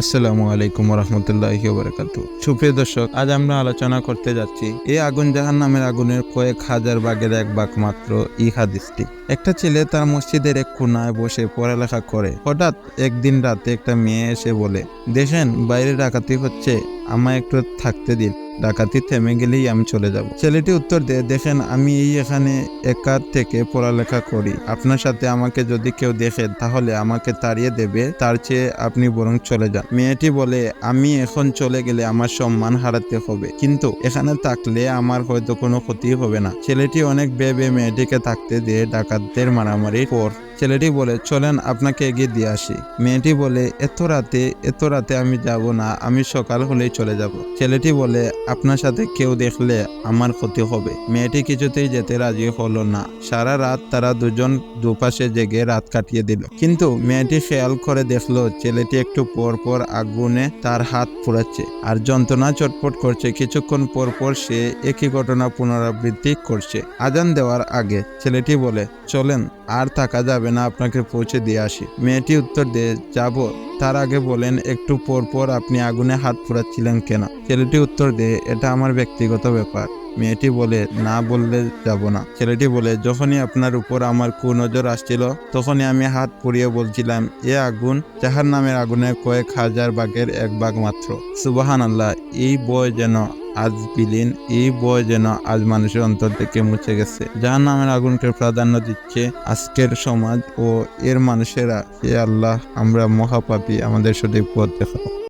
আসসালামু আলাইকুম রহমতুল্লাহ বারাকাত সুপ্রিয় দর্শক, আজ আমরা আলোচনা করতে যাচ্ছি এই আগুন জাহান নামের আগুনের কয়েক হাজার বাঘের এক বাঘ মাত্র ই একটা ছেলে তার মসজিদের এক কোনায় বসে পড়ালেখা করে। হঠাৎ একদিন রাতে একটা মেয়ে এসে বলে, দেখেন, বাইরে ডাকাতি হচ্ছে, আমায় একটু থাকতে দিন। ডাকাতি থেমে গেলেই আমি চলে যাব। ছেলেটি উত্তর দেয়, দেখেন, আমি এই এখানে একা থেকে পড়ালেখা করি। আপনার সাথে আমাকে যদি কেউ দেখে, তাহলে আমাকে তাড়িয়ে দেবে। তার চেয়ে আপনি বরং চলে যান। মেয়েটি বলে, আমি এখন চলে গেলে আমার সম্মান হারাতে হবে। কিন্তু এখানে থাকলে আমার হয়তো কোনো ক্ষতি হবে না। ছেলেটি অনেক ভেবে মেয়েটিকে থাকতে দিয়ে ডাকাতদের মারামারির পর। ছেলেটি বলে, চলেন, আপনাকে এগিয়ে দিয়ে আসি। মেয়েটি বলে, এত রাতে এত রাতে আমি যাব না, আমি সকাল হলেই চলে যাব। ছেলেটি বলে, আপনার সাথে কেউ দেখলে আমার ক্ষতি হবে। মেয়েটি কিছুতেই যেতে রাজি হলো না। সারা রাত তারা দুজন দুপাশে জেগে রাত কাটিয়ে দিল। কিন্তু মেয়েটি খেয়াল করে দেখল, ছেলেটি একটু পর পর আগুনে তার হাত পুড়াচ্ছে আর যন্ত্রণা চটপট করছে। কিছুক্ষণ পর পর সে একই ঘটনা পুনরাবৃত্তি করছে। আজান দেওয়ার আগে ছেলেটি বলে, চলেন, আর থাকা যাবে না আপনাকে পৌঁছে দিয়ে আসি। মেয়েটি উত্তর দিয়ে, যাব। তার আগে বলেন, একটু পর পর আপনি আগুনে হাত পোড়াচ্ছিলেন কেনা? ছেলেটি উত্তর দিয়ে, এটা আমার ব্যক্তিগত ব্যাপার। মেয়েটি বলে, না বললে যাব না। ছেলেটি বলে, যখনই আপনার উপর আমার কুনজর আসছিল, তখনই আমি হাত পুড়িয়ে বলছিলাম, এ আগুন যাহার নামের আগুনের কয়েক হাজার বাঘের এক বাঘ মাত্র। সুবাহান আল্লাহ এই বয় যেন আজ বিলীন, এই বয় যেন আজ মানুষের অন্তর থেকে মুছে গেছে। যার নামের আগুনকে প্রাধান্য দিচ্ছে আজকের সমাজ ও এর মানুষেরা। হে আল্লাহ, আমরা মহাপাপী, আমাদের সঠিক পথ দেখাও।